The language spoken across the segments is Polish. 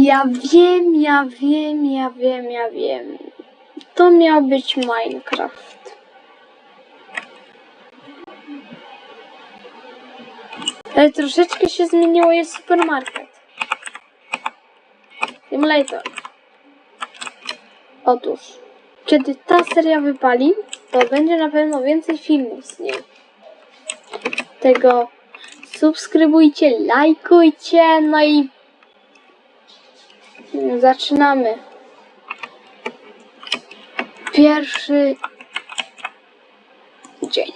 Ja wiem, ja wiem, ja wiem, ja wiem. To miał być Minecraft. Ale troszeczkę się zmieniło, jest supermarket. Simulator. Otóż, kiedy ta seria wypali, to będzie na pewno więcej filmów z niej. Tego subskrybujcie, lajkujcie, no i zaczynamy. Pierwszy dzień.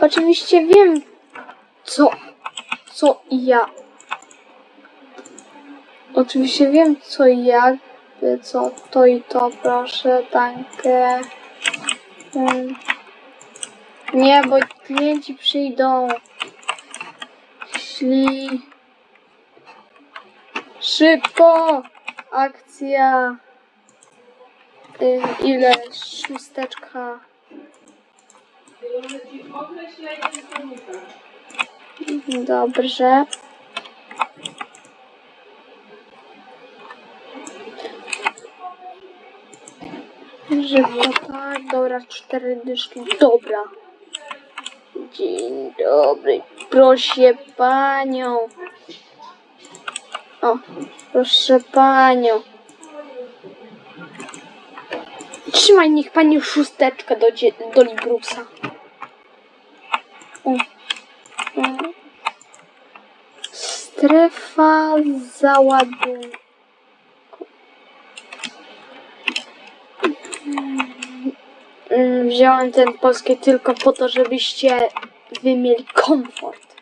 Oczywiście wiem, co, co i ja. Oczywiście wiem, co i jak, co to i to, proszę, tankę. Mm. Nie, bo klienci przyjdą. Szli. Szybko! Akcja. Ile? Szósteczka. Dobrze. Żywko, tak, dobra, cztery dyszki, dobra. Dzień dobry, proszę panią. O, proszę panią. Trzymaj, niech pani szósteczkę do, do Librusa. O. O. Strefa załadunku. Mm, Wziąłem ten polski tylko po to, żebyście wy mieli komfort.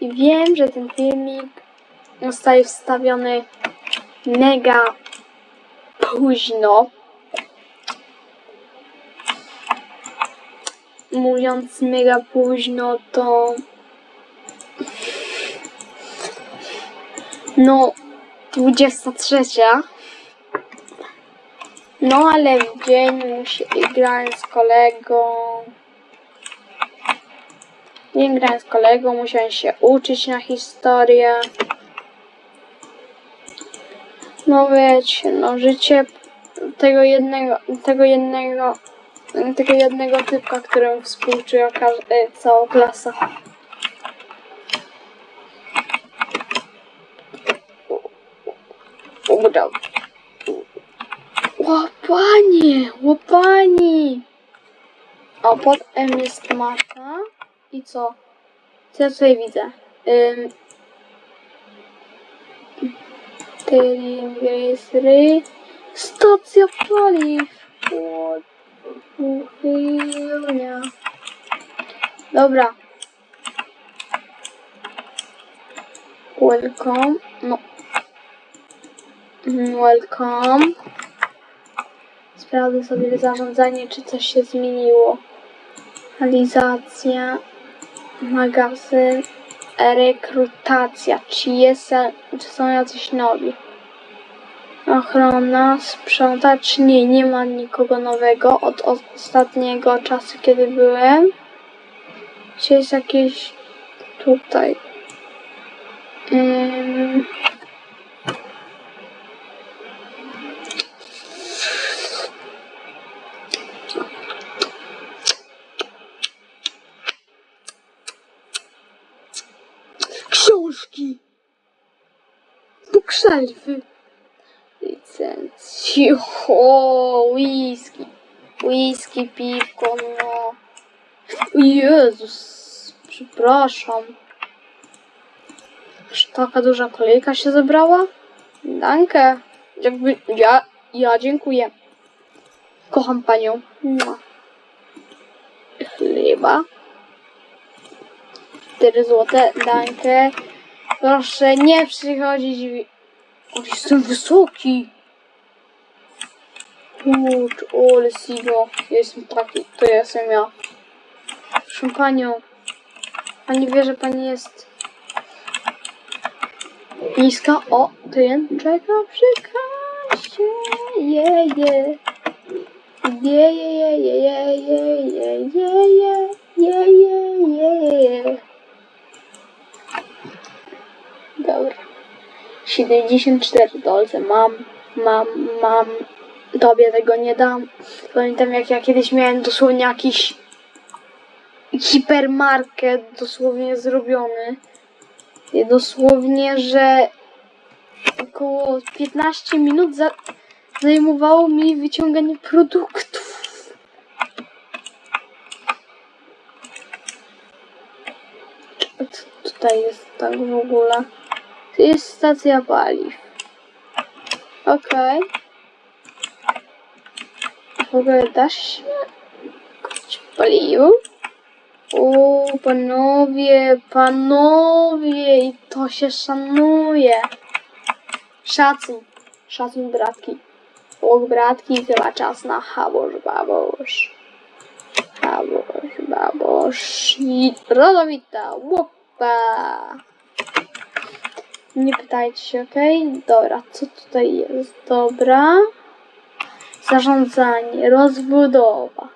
I wiem, że ten filmik zostaje wstawiony mega późno. Mówiąc mega późno, to no 23. No ale w dzień musi, grałem z kolegą. Nie grałem z kolegą, musiałem się uczyć na historię. No wiecie, no życie tego jednego, tego jednego, tego jednego typka, któremu współczuła e, cała klasa. Ubrał. Łapanie, łapanie. O, pod M jest mata. I co? Co ja tutaj widzę? Ym, Telegry. Stacja paliw. Uchylnia. Dobra. Welcome. No. Mm, Welcome. Sprawdzę sobie zarządzanie, czy coś się zmieniło. Realizacja. Magazyn. Rekrutacja. Czy, jest, czy są jacyś nowi? Ochrona, sprzątacz, nie, nie ma nikogo nowego od ostatniego czasu, kiedy byłem. Czy jest jakieś tutaj? Ym... Bookshelfy! licencji. Whisky. Whisky, piwko, no. Jezus, przepraszam. Czy taka duża kolejka się zebrała? Dankę. Jakby, ja, ja dziękuję. Kocham panią. Mua. Chleba. 4 złote, dankę. Proszę nie przychodzić. O, jestem wysoki. Kurcz, o, ale signo. Ja jestem taki, to ja jestem ja. Proszę panią. Pani wie, że pani jest niska. O, ten czeka przy kasie. Je. Je, je, je, je, je, je, je, je, je, je, je, je, je. Dobra. 74 dolce. Mam, mam, mam. Tobie tego nie dam. Pamiętam jak ja kiedyś miałem dosłownie jakiś hipermarket dosłownie zrobiony. I dosłownie, że około 15 minut za zajmowało mi wyciąganie produktów. Co tutaj jest tak w ogóle? To jest stacja paliw. Okej. W ogóle dasz się kupić paliwo? O, panowie, panowie, i to się szanuje. Szacun, szacun bratki. Och, bratki, chyba czas na habosz, babosz. Habosz, babosz. I rodowita, łopa. Nie pytajcie się, okej? Dobra, co tutaj jest? Dobra. Zarządzanie, rozbudowa.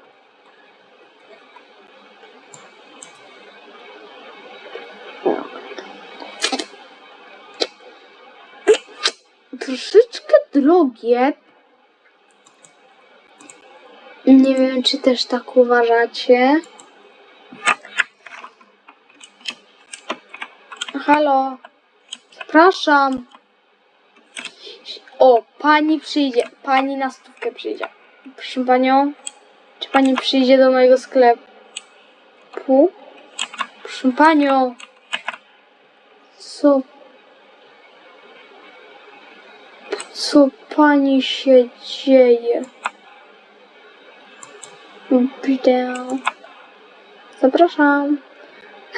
Troszeczkę drogie. Nie wiem, czy też tak uważacie. Halo. Zapraszam. O, pani przyjdzie. Pani na stówkę przyjdzie. Proszę panią, czy pani przyjdzie do mojego sklepu? Proszę panią. Co? Co pani się dzieje? Widzę. Zapraszam.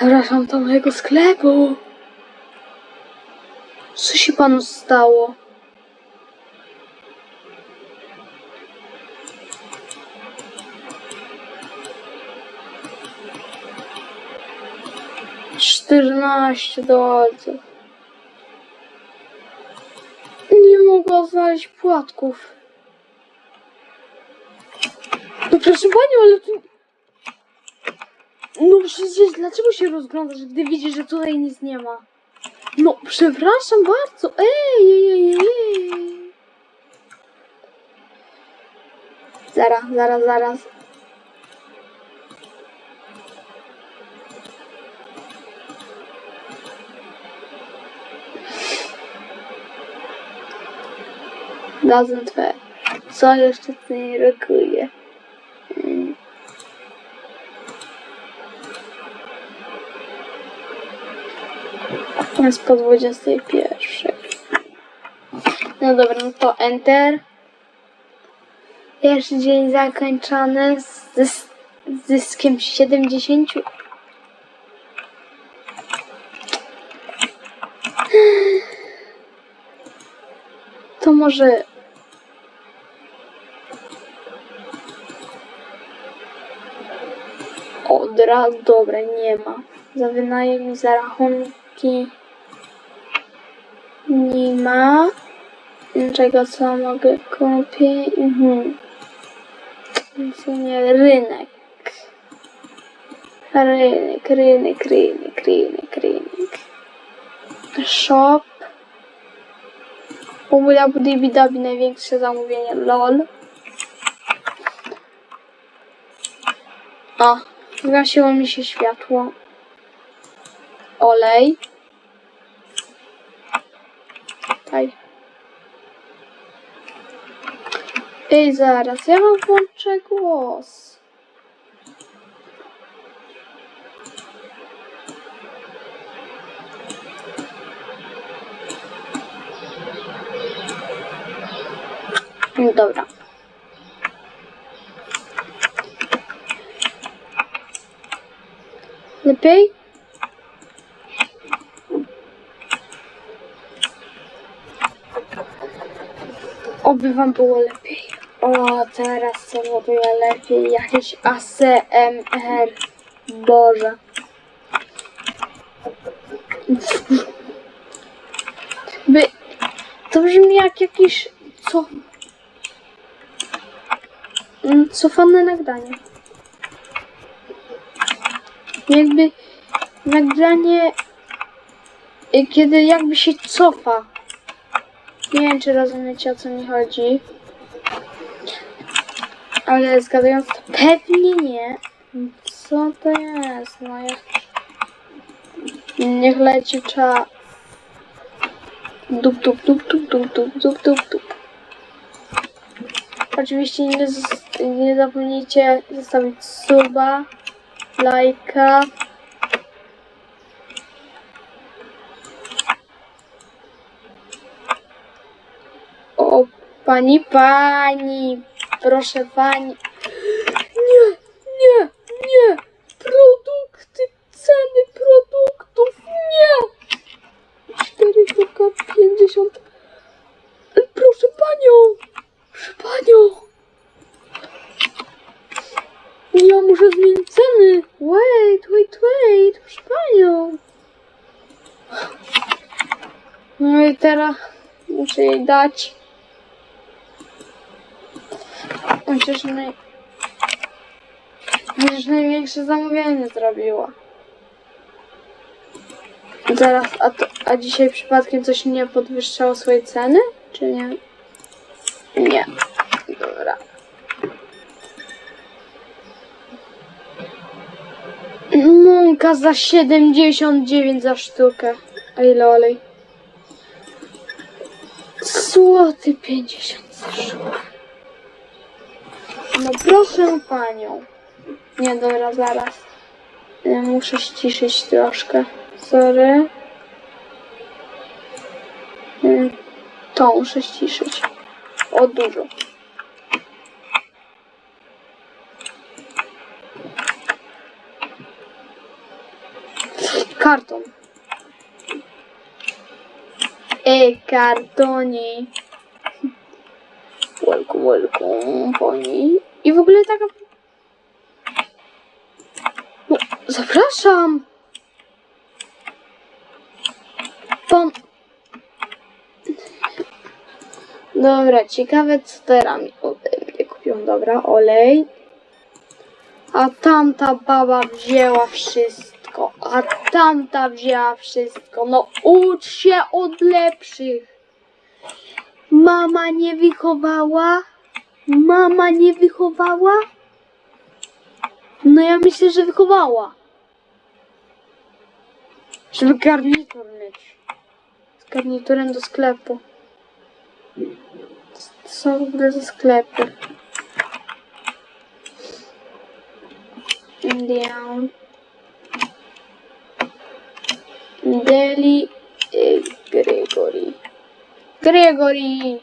Zapraszam do mojego sklepu. Co się panu stało? Czternaście dolców. Nie mogła znaleźć płatków. No proszę panią, ale tu... No przecież dlaczego się rozglądasz, gdy widzisz, że tutaj nic nie ma? No przepraszam bardzo. Ej, ej, ej, ej. Zaraz, zaraz, zaraz. Doesn't fair. Co jeszcze tutaj rokuje? Jest po 21. No dobra, no to Enter. Pierwszy dzień zakończony z, z zyskiem 70. To może od razu, dobra, nie ma. Za wynajem za rachunki nie ma. Czego co mogę kupić? Mhm. Sumie rynek. Rynek, rynek, rynek, rynek, rynek. Shop. Ubuda Budibi Dabi największe zamówienie LOL. O, zgasiło mi się światło. Olej. Tutaj. Ej, zaraz, ja wam włączę głos. Dobra. Lepiej? Oby wam było lepiej. O, teraz co było lepiej. Jakieś ASMR. Boże. By... To brzmi jak jakiś... Co? Mm, Cofane nagranie. Jakby nagranie, y, kiedy jakby się cofa. Nie wiem, czy rozumiecie, o co mi chodzi. Ale zgadując to pewnie nie. Co to jest? No ja... Niech leci czas. Dup, dup, dup, dup, dup, dup, dup, dup, dup. Oczywiście nie, nie zapomnijcie zostawić suba, lajka. O, pani, pani, proszę pani. Nie, nie, nie. Produkty, ceny produktów, nie. 4 sztuka 50. Ale proszę panią, proszę panią. Ja muszę zmienić ceny. Wait, wait, wait, proszę panią. No i teraz muszę jej dać. Chociaż, naj... Chociaż największe zamówienie zrobiła. Zaraz, a, to, a dzisiaj przypadkiem coś nie podwyższało swojej ceny? Czy nie? Nie. Dobra. Mąka za 79 za sztukę. Ile olej? Złoty 50 za sztukę. No proszę panią. Nie, dobra, zaraz. Ja muszę ściszyć troszkę. Sorry. Mm, To muszę ściszyć. O, dużo. Karton. Ej, kartoni. Welcome, pani. I w ogóle taka... No, zapraszam. Pan... Dobra, ciekawe co teraz mi ode mnie kupią. Dobra, olej. A tamta baba wzięła wszystko. A tamta wzięła wszystko. No ucz się od lepszych. Mama nie wychowała? Mama nie wychowała? No ja myślę, że wychowała. Żeby garnitur mieć. Z garniturem do sklepu. Co są w ogóle za sklepy? Indian. Deli y, Gregory. Gregory!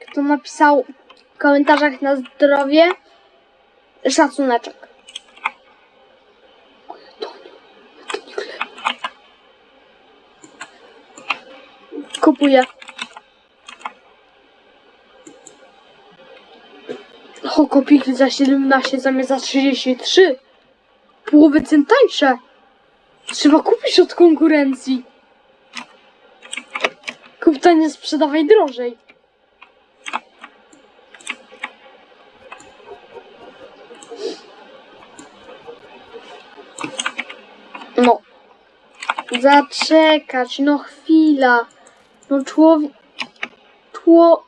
Kto napisał w komentarzach na zdrowie? Szacuneczek. Kupuję. Hokopiki za 17 zamiast za 33. Połowę cen tańsze. Trzeba kupić od konkurencji. Kup taniej, sprzedawaj drożej. No. Zaczekać, no chwila. No człowiek... Czło...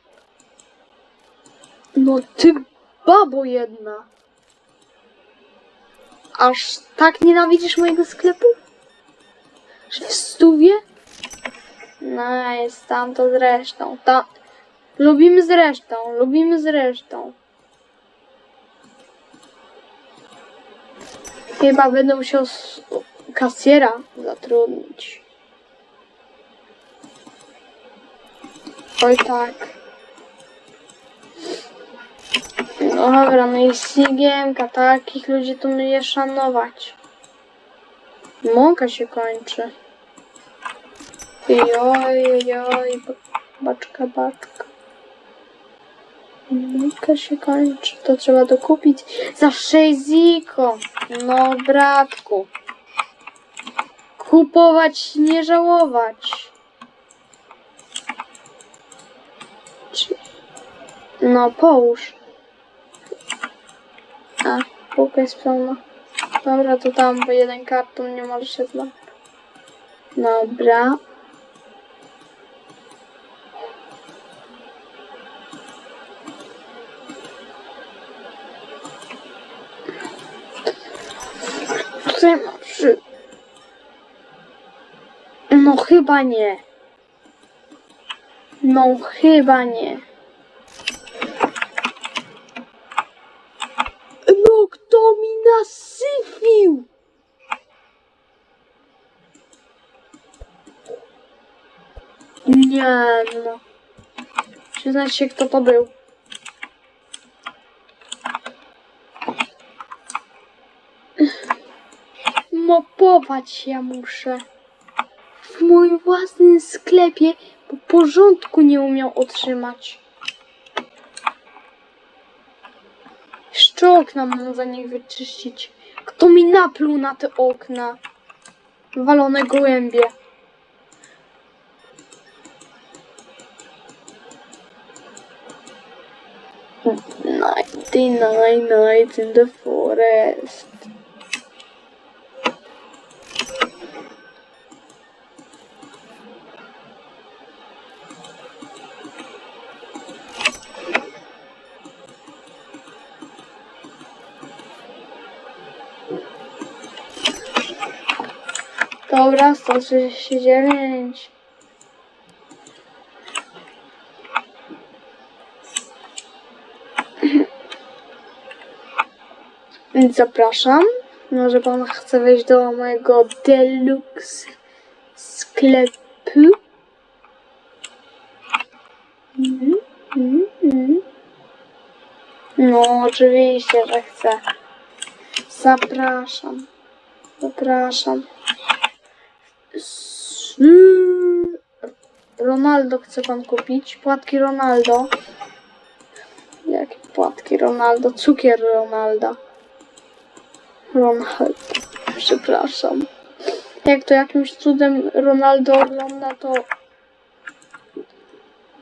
No ty babo jedna. Aż tak nienawidzisz mojego sklepu? Stówie? No, jest tam to zresztą. Ta... Lubimy zresztą, lubimy zresztą. Chyba będę musiał kasjera zatrudnić. Oj tak. No dobra, no i Sigiemka, takich ludzi to mnie szanować. Mąka się kończy. Joj, joj, baczka, baczka. Mąka się kończy, to trzeba dokupić za 6 ziko. No bratku. Kupować, nie żałować. No połóż. A, półka jest pełna. Dobra, to tam, bo jeden karton nie może się dla. Dobra. Tutaj mam trzy. No chyba nie. No chyba nie. No kto mi nasyfił? Nie no. Przyznać się kto to był. Mopować się muszę. W moim własnym sklepie, bo porządku nie umiał otrzymać. Jeszcze okna mam za nich wyczyścić. Kto mi napluł na te okna? Walone gołębie. Ninety nine nights in the forest. Dobra, 139. Więc zapraszam. Może pan chce wejść do mojego deluxe sklepu. Mhm, mhm, mhm. No, oczywiście, że chcę. Zapraszam. Zapraszam. Ronaldo chce pan kupić? Płatki Ronaldo. Jakie płatki Ronaldo? Cukier Ronalda. Ronaldo. Przepraszam. Jak to jakimś cudem Ronaldo ogląda, to...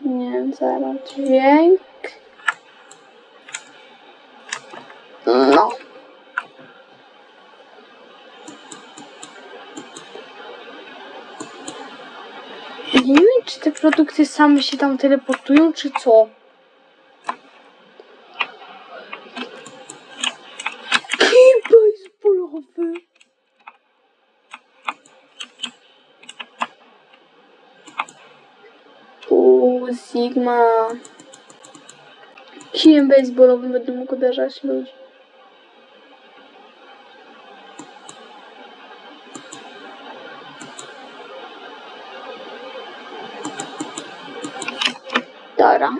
Nie zaraz dźwięk. No. Nie wiem, czy te produkty same się tam teleportują, czy co? Kij baseballowy. Uuu, Sigma. Kijem baseballowym będę mógł uderzać ludzi. Dobra.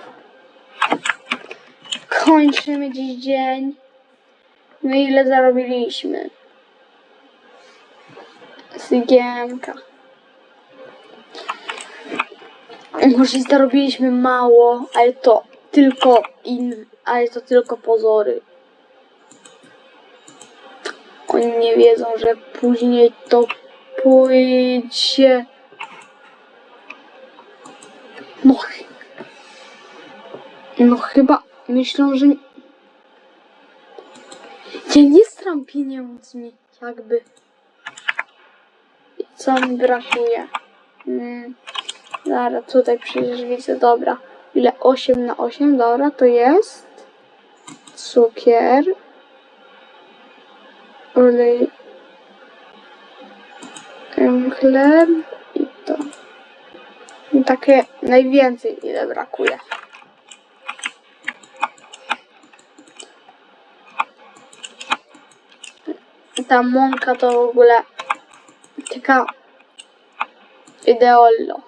Kończymy dziś dzień. No ile zarobiliśmy? Sygiemka. Może zarobiliśmy mało, ale to tylko in, ale to tylko pozory. Oni nie wiedzą, że później to pójdzie. No, no chyba myślą, że ja nie stram pieniędzmi, jakby. I co mi brakuje? Mm. Dobra, tutaj przecież widzę, dobra. Ile? 8 na 8, dobra, to jest cukier, olej, chleb i to. I takie najwięcej, ile brakuje. Ta mąka to w ogóle taka ideolo.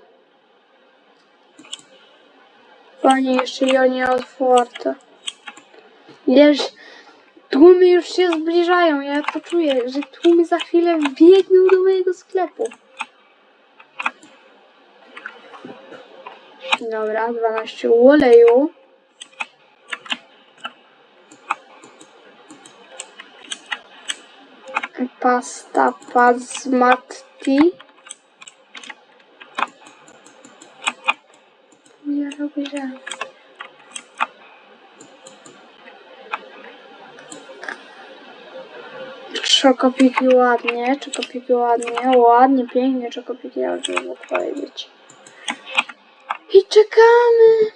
Panie, jeszcze ja nie otwarte. Wiesz, tłumy już się zbliżają. Ja to czuję, że tłumy za chwilę biegną do mojego sklepu. Dobra, 12 oleju. Pasta Pazmatti. Ja robię, że... Czokopiki ładnie, czokopiki ładnie, ładnie, pięknie, czokopiki, jak żeby powiedzieć. I czekamy.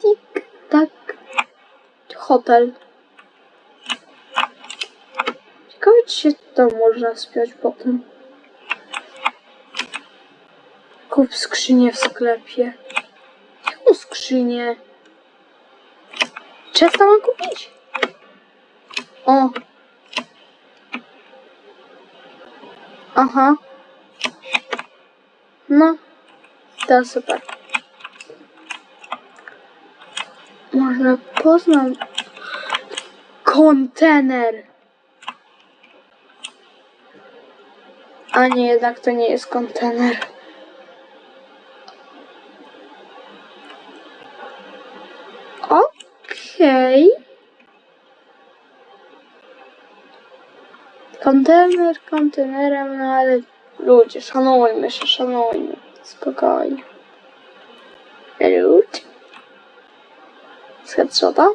Tik, tak. Hotel. Ciekawe, czy się tam można spiąć potem. Kup skrzynię w sklepie. Jaką skrzynię? Często mam kupić? O. Aha. No. To super. Można poznać kontener. A nie, jednak to nie jest kontener. Okej. Kontener kontenerem, no ale ludzie, szanujmy się, szanujmy. Spokojnie. Lud. Z headshota?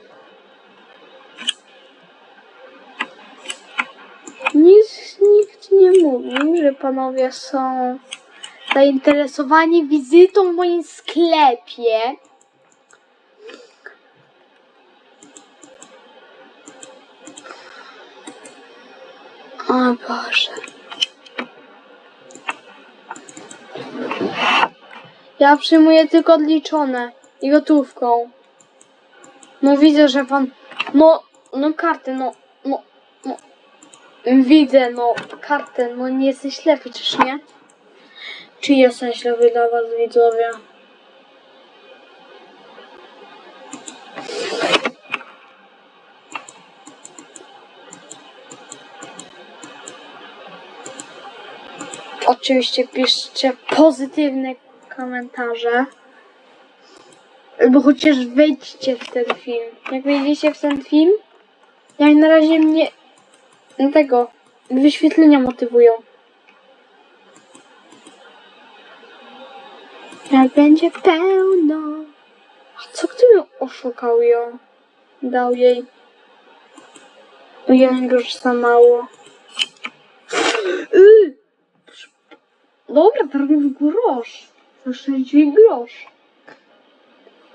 Mówił, że panowie są zainteresowani wizytą w moim sklepie. O Boże. Ja przyjmuję tylko odliczone i gotówką. No widzę, że pan. No, no no, no. Widzę, no, kartę, no nie jesteś ślepy, czyż nie? Czy jestem ślepy dla was, widzowie? Oczywiście piszcie pozytywne komentarze. Albo chociaż wejdźcie w ten film. Jak wejdziecie w ten film, jak na razie mnie no tego wyświetlenia motywują. Jak będzie pełno. A co gdybym oszukał ją? Dał jej. Jeden grosz za mało. Yy! Dobra, prawie grosz. Za 6 grosz.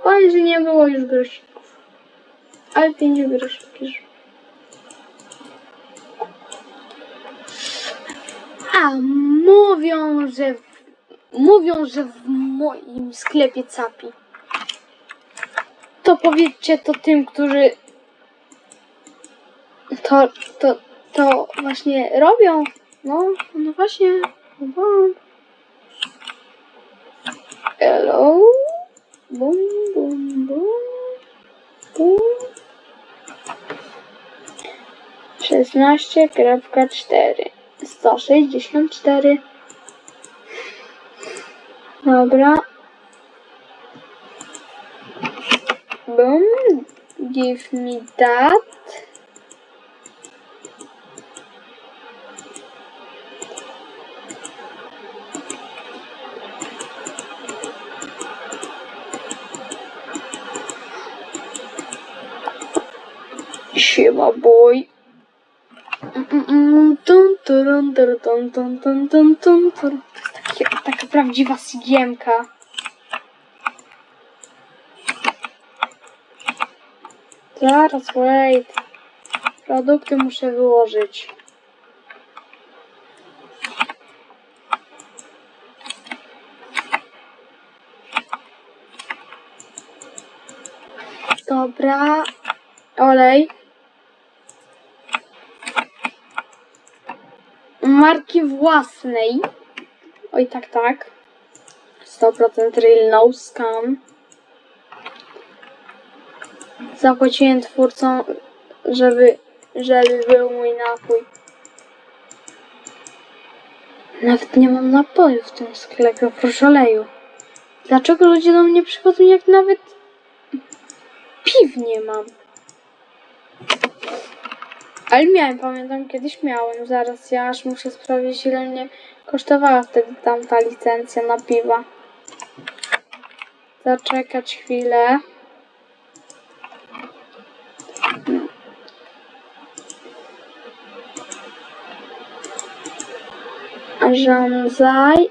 Fajnie, że nie było już grosików. Ale 5 groszów już. A mówią, że mówią, że w moim sklepie capi. To powiedzcie to tym, którzy to, to, to właśnie robią. No, no właśnie. Hello. Bum, bum, bum. Bum. 16.4 164 Dobra. Boom. Give me that. Siema boy. To jest takie, taka prawdziwa sigiemka. Zaraz, wait. Produkty muszę wyłożyć. Dobra. Olej. Marki własnej. Oj, tak, tak. 100% real no scam. Zapłaciłem twórcom, żeby, żeby był mój napój. Nawet nie mam napoju w tym sklepie, oprócz oleju. Dlaczego ludzie do mnie przychodzą, jak nawet piw nie mam? Ale miałem, pamiętam, kiedyś miałem. Zaraz, ja aż muszę sprawdzić, ile mnie kosztowała wtedy tamta licencja na piwa. Zaczekać chwilę. Żanzaj,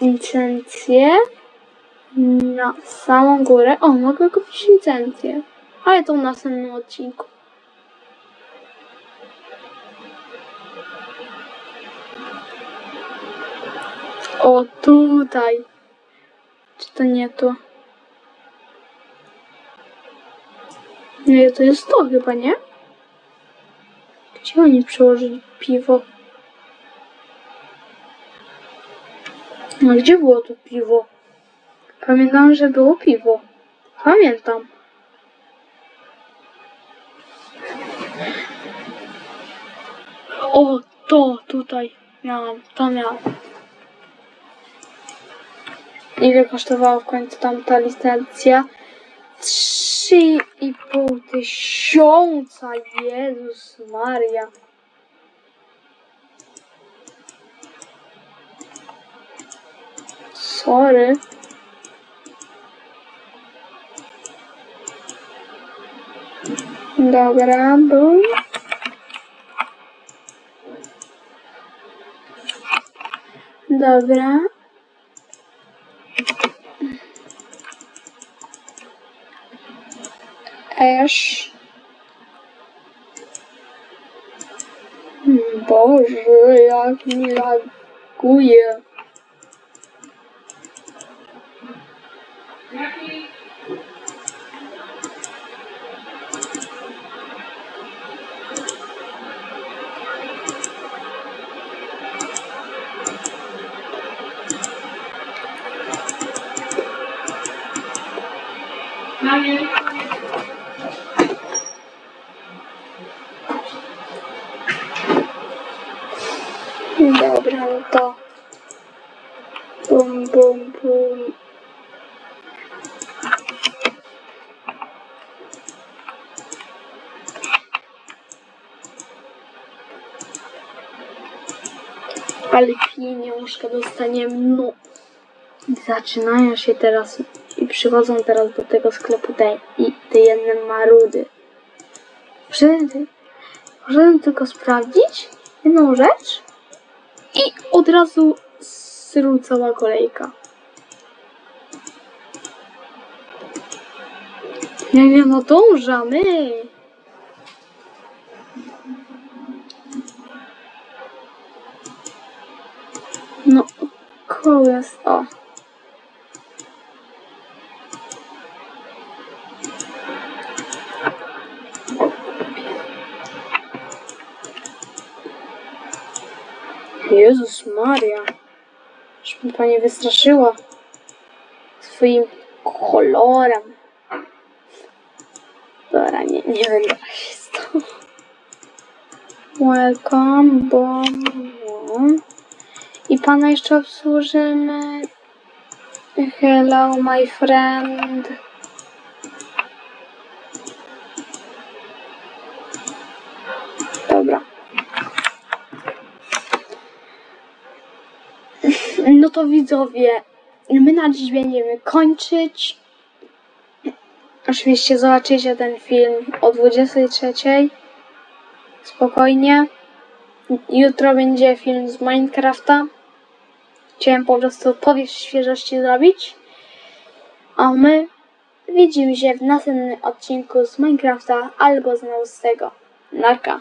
licencję na samą górę. O, mogę kupić licencję, ale to w następnym odcinku. O, tutaj. Czy to nie to? Nie, to jest to chyba, nie? Gdzie oni przełożyli piwo? No gdzie było to piwo? Pamiętam, że było piwo. Pamiętam. O, to tutaj miałam, to miałam. Ile kosztowała w końcu tamta licencja? Trzy i pół tysiąca, Jezus Maria. Sorry. Dobra, bum. Dobra. Ash. Hmm, Boże, jak mi laguje. Dobra, Ale pieniążka dostaniemy, no. Zaczynają się teraz i przychodzą teraz do tego sklepu te, i te jedne marudy. Możemy, możemy tylko sprawdzić jedną rzecz i od razu syru cała kolejka. Nie, nie, no dążamy. No, koło jest, o. Jezus Maria. Już mnie pani wystraszyła swoim kolorem. Dobra, nie, nie będę rasistą. Welcome, bom. I pana jeszcze obsłużymy. Hello, my friend. Dobra. No to widzowie, my na dziś będziemy kończyć. Oczywiście zobaczycie ten film o 23. Spokojnie. Jutro będzie film z Minecrafta. Chciałem po prostu powieść świeżości zrobić. A my widzimy się w następnym odcinku z Minecrafta albo z tego. Narka.